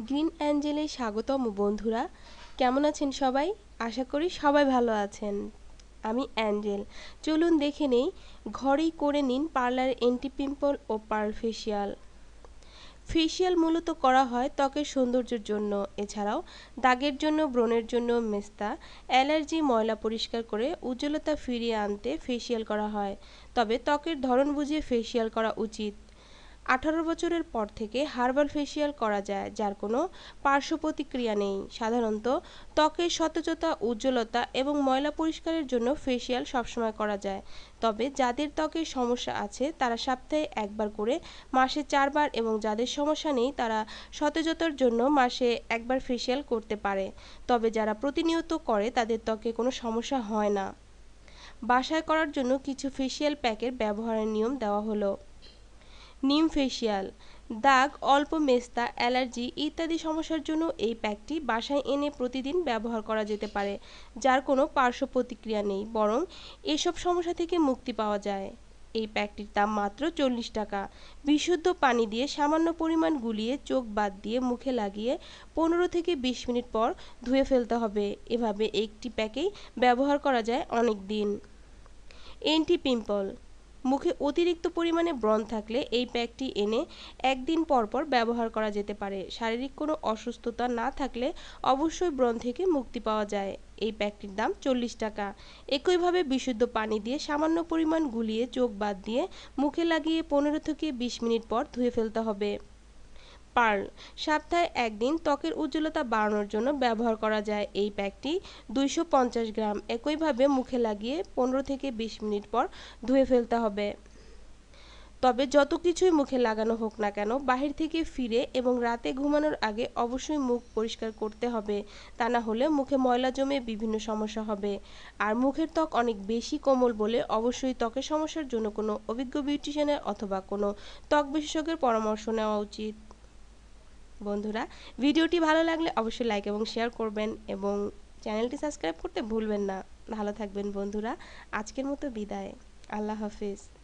Green অ্যাঞ্জেলে স্বাগতম বন্ধুরা। কেমন আছেন সবাই? আশা করি সবাই ভালো আছেন। আমি অ্যাঞ্জেল। চলুন দেখে নেই ঘরেই করে নিন পার্লার এন্টি পিম্পল ও পার ফেসিয়াল। ফেসিয়াল মূলত করা হয় ত্বকের সৌন্দর্যের জন্য। এছাড়াও দাগের জন্য, ব্রণের জন্য মেস্তা, অ্যালার্জি, ময়লা পরিষ্কার করে উজ্জ্বলতা ফিরিয়ে আনতে ফেসিয়াল করা হয়। তবে ত্বকের ধরন বুঝে ফেসিয়াল করা উচিত। আঠারো বছরের পর থেকে হার্বাল ফেসিয়াল করা যায়, যার কোনো পার্শ্ব প্রতিক্রিয়া নেই। সাধারণত ত্বকের সতেজতা, উজ্জ্বলতা এবং ময়লা পরিষ্কারের জন্য ফেসিয়াল সবসময় করা যায়। তবে যাদের ত্বকের সমস্যা আছে, তারা সপ্তাহে একবার করে, মাসে চারবার এবং যাদের সমস্যা নেই, তারা সতেজতার জন্য মাসে একবার ফেসিয়াল করতে পারে। তবে যারা প্রতিনিয়ত করে, তাদের ত্বকে কোনো সমস্যা হয় না। বাসায় করার জন্য কিছু ফেসিয়াল প্যাকের ব্যবহারের নিয়ম দেওয়া হলো। নিম ফেসিয়াল, দাগ, অল্প মেস্তা, অ্যালার্জি ইত্যাদি সমস্যার জন্য এই প্যাকটি বাসায় এনে প্রতিদিন ব্যবহার করা যেতে পারে, যার কোনো পার্শ্ব প্রতিক্রিয়া নেই, বরং এসব সমস্যা থেকে মুক্তি পাওয়া যায়। এই প্যাকটির দাম মাত্র চল্লিশ টাকা। বিশুদ্ধ পানি দিয়ে সামান্য পরিমাণ গুলিয়ে চোখ বাদ দিয়ে মুখে লাগিয়ে পনেরো থেকে বিশ মিনিট পর ধুয়ে ফেলতে হবে। এভাবে একটি প্যাকেই ব্যবহার করা যায় অনেক দিন। এন্টি পিম্পল মুখে অতিরিক্ত পরিমাণে ব্রণ থাকলে এই প্যাকটি এনে একদিন পর পর ব্যবহার করা যেতে পারে। শারীরিক কোনো অসুস্থতা না থাকলে অবশ্যই ব্রণ থেকে মুক্তি পাওয়া যায়। এই প্যাকটির দাম চল্লিশ টাকা। একইভাবে বিশুদ্ধ পানি দিয়ে সামান্য পরিমাণ গুলিয়ে চোখ বাদ দিয়ে মুখে লাগিয়ে পনেরো থেকে বিশ মিনিট পর ধুয়ে ফেলতে হবে। পার্ল সপ্তাহে একদিন ত্বকের উজ্জ্বলতা বাড়ানোর জন্য ব্যবহার করা যায় এই প্যাকটি। দুইশো পঞ্চাশ গ্রাম। একইভাবে মুখে লাগিয়ে পনেরো থেকে বিশ মিনিট পর ধুয়ে ফেলতে হবে। তবে যত কিছুই মুখে লাগানো হোক না কেন, বাহির থেকে ফিরে এবং রাতে ঘুমানোর আগে অবশ্যই মুখ পরিষ্কার করতে হবে। তা না হলে মুখে ময়লা জমে বিভিন্ন সমস্যা হবে। আর মুখের ত্বক অনেক বেশি কোমল বলে অবশ্যই ত্বকের সমস্যার জন্য কোনো অভিজ্ঞ বিউটিশিয়ানের অথবা কোনো ত্বক বিশেষজ্ঞের পরামর্শ নেওয়া উচিত। বন্ধুরা, ভিডিওটি ভালো লাগলে অবশ্যই লাইক এবং শেয়ার করবেন এবং চ্যানেলটি সাবস্ক্রাইব করতে ভুলবেন না। ভালো থাকবেন বন্ধুরা, আজকের মতো বিদায়। আল্লাহ হাফিজ।